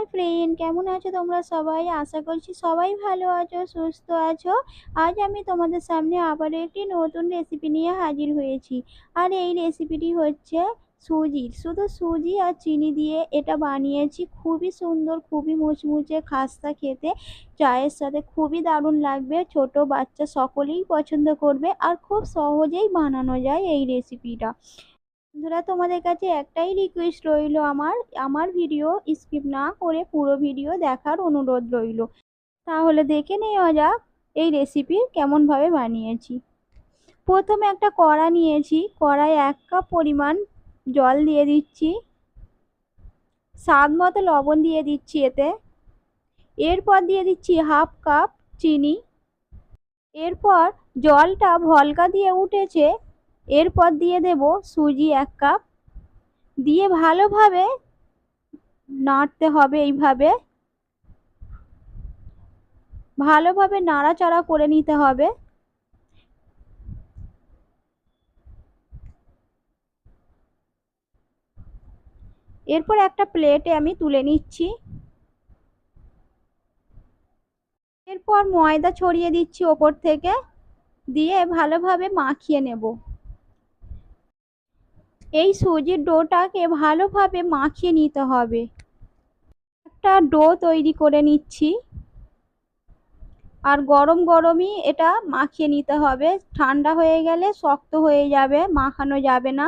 Hi friend কেমন আছো তোমরা সবাই? আশা করছি সবাই ভালো আছো, সুস্থ আছো। আজ আমি তোমাদের সামনে আবারও একটি নতুন রেসিপি নিয়ে হাজির হয়েছি। আর এই রেসিপিটি হচ্ছে সুজির শুধু সুজি আর চিনি দিয়ে এটা বানিয়েছি। খুবই সুন্দর, খুবই মুচমুচে, খাস্তা খেতে। চায়ের সাথে খুবই দারুণ লাগবে। ছোট বাচ্চা সকলেই পছন্দ করবে। আর খুব সহজেই বানানো যায় এই রেসিপিটা বন্ধুরা, তোমাদের কাছে একটাই রিকোয়েস্ট রইল আমার। আমার ভিডিও স্কিপ না করে পুরো ভিডিও দেখার অনুরোধ রইল। তাহলে দেখে নেওয়া যাক এই রেসিপি কেমনভাবে বানিয়েছি। প্রথমে একটা কড়া নিয়েছি। কড়ায় এক কাপ পরিমাণ জল দিয়ে দিচ্ছি। স্বাদ মতো লবণ দিয়ে দিচ্ছি এতে। এরপর দিয়ে দিচ্ছি হাফ কাপ চিনি। এরপর জলটা ভলকা দিয়ে উঠেছে। এরপর দিয়ে দেব সুজি এক কাপ। দিয়ে ভালোভাবে নাড়তে হবে এইভাবে। ভালোভাবে নাড়াচাড়া করে নিতে হবে। এরপর একটা প্লেটে আমি তুলে নিচ্ছি। এরপর ময়দা ছড়িয়ে দিচ্ছি ওপর থেকে। দিয়ে ভালোভাবে মাখিয়ে নেব। এই সুজির ডোটাকে ভালোভাবে মাখিয়ে নিতে হবে। একটা ডো তৈরি করে নিচ্ছি। আর গরম গরমই এটা মাখিয়ে নিতে হবে। ঠান্ডা হয়ে গেলে শক্ত হয়ে যাবে, মাখানো যাবে না।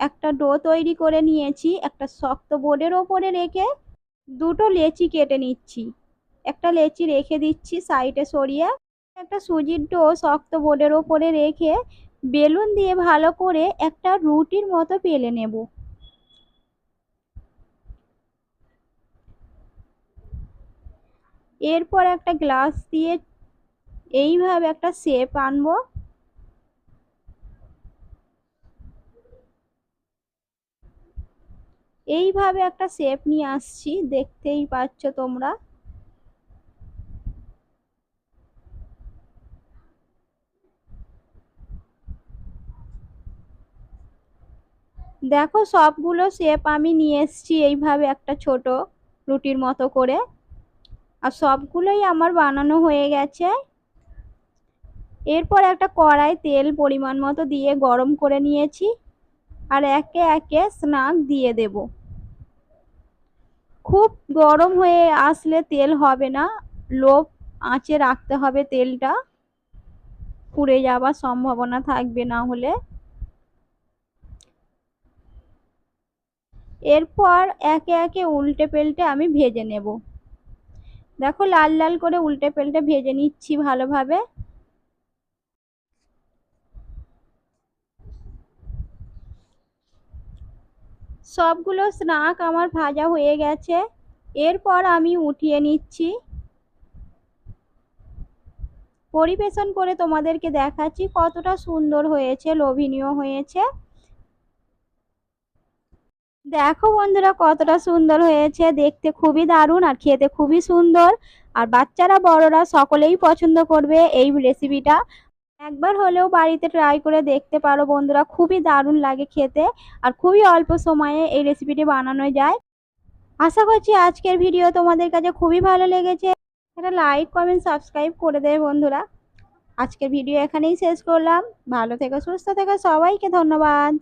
একটা ডো তৈরি করে নিয়েছি, একটা শক্ত বোর্ডের ওপরে রেখে দুটো লেচি কেটে নিচ্ছি। একটা লেচি রেখে দিচ্ছি সাইডে সরিয়ে, একটা সুজির ডো শক্ত বোর্ডের ওপরে রেখে বেলুন দিয়ে ভালো করে একটা রুটির মতো বেলে নেব। এরপর একটা গ্লাস দিয়ে এইভাবে একটা শেপ আনব। এইভাবে একটা শেপ নিয়ে আসছি, দেখতেই পাচ্ছ তোমরা। দেখো সবগুলো শেপ আমি নিয়ে এসছি এইভাবে একটা ছোট রুটির মতো করে। আর সবগুলোই আমার বানানো হয়ে গেছে। এরপর একটা কড়াই তেল পরিমাণ মতো দিয়ে গরম করে নিয়েছি। আর একে একে স্নাক দিয়ে দেব। খুব গরম হয়ে আসলে তেল হবে না। লো আঁচে রাখতে হবে তেলটা। পুড়ে যাওয়ার সম্ভাবনা থাকবে না হলে। এরপর একে একে উল্টে পেল্টে আমি ভেজে নেব। দেখো লাল লাল করে উল্টে পেল্টে ভেজে নিচ্ছি ভালোভাবে। সবগুলো স্নাক আমার ভাজা হয়ে গেছে। এরপর আমি উঠিয়ে নিচ্ছি। পরিবেশন করে তোমাদেরকে দেখাচ্ছি কতটা সুন্দর হয়েছে, লোভনীয় হয়েছে। দেখো বন্ধুরা কতটা সুন্দর হয়েছে। দেখতে খুবই দারুণ আর খেতে খুবই সুন্দর। আর বাচ্চারা, বড়রা সকলেই পছন্দ করবে এই রেসিপিটা একবার হলেও বাড়িতে ট্রাই করে দেখতে পারো বন্ধুরা, খুবই দারুণ লাগে খেতে আর খুবই অল্প সময়ে এই রেসিপিটি বানানো যায়। আশা করছি আজকের ভিডিও তোমাদের কাছে খুবই ভালো লেগেছে। একটা লাইক কমেন্ট সাবস্ক্রাইব করে দেবে বন্ধুরা। আজকের ভিডিও এখানেই শেষ করলাম। ভালো থেকো, সুস্থ থেকো, সবাইকে ধন্যবাদ।